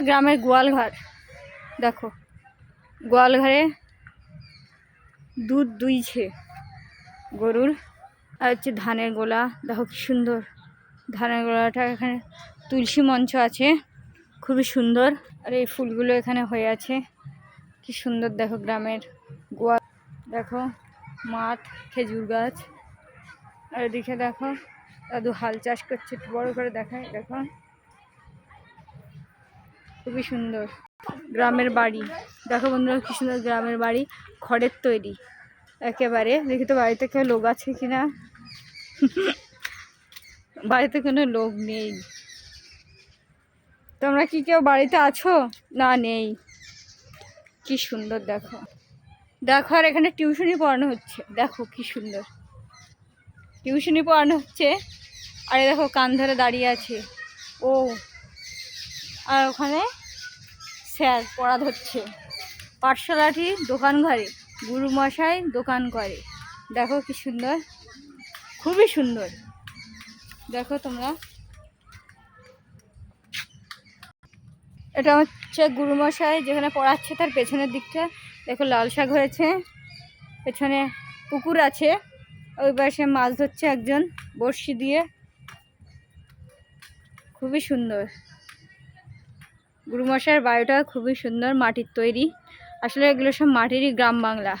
গ্রামের গোয়ালঘর দেখো গোয়ালঘরে দুধ দুইছে গরুর, আর হচ্ছে ধানের গোলা। দেখো কি সুন্দর। ধানের গোলাটা এখানে তুলসী মঞ্চ আছে, খুবই সুন্দর। আর এই ফুলগুলো এখানে হয়ে আছে। কি সুন্দর দেখো গ্রামের গোয়া। দেখো, মাঠ, খেজুর গাছ। আর এদিকে দেখো, দাদু হাল চাষ করছে, একটু বড় করে দেখায় দেখো খুবই সুন্দর। গ্রামের বাড়ি। দেখো বন্ধুরা, কি সুন্দর গ্রামের বাড়ি। খড়ের তৈরি। একেবারে, দেখি তো বাড়িতে কেউ লোক আছে কিনা? বাড়িতে কোনো লোক নেই। তোমরা কি কেউ বাড়িতে আছো? না, নেই। কি সুন্দর, দেখো। দেখো, আর এখানে টিউশনি পড়ানো হচ্ছে। দেখো, কি সুন্দর। টিউশনি পড়ানো হচ্ছে। আরে দেখো, কান ধরে দাঁড়িয়ে আছে। ও। আর ওখানে স্যার, পড়া ধরছে। পাঠশালাটি দোকান ঘরে গুরুমশাই দোকান করে। দেখো কি সুন্দর, খুবই সুন্দর। দেখো তোমরা। এটা হচ্ছে গুরুমশাই যেখানে পড়াচ্ছে, তার পেছনের দিকটা। দেখো লাল শাক হয়েছে। পেছনে পুকুর আছে। ওই পাশে মাছ ধরছে একজন বড়শি দিয়ে। খুবই সুন্দর। গুরুমশাইয়ের বাড়িটা খুবই সুন্দর মাটির তৈরি। আসলে এগুলো সব মাটিরই গ্রাম বাংলা।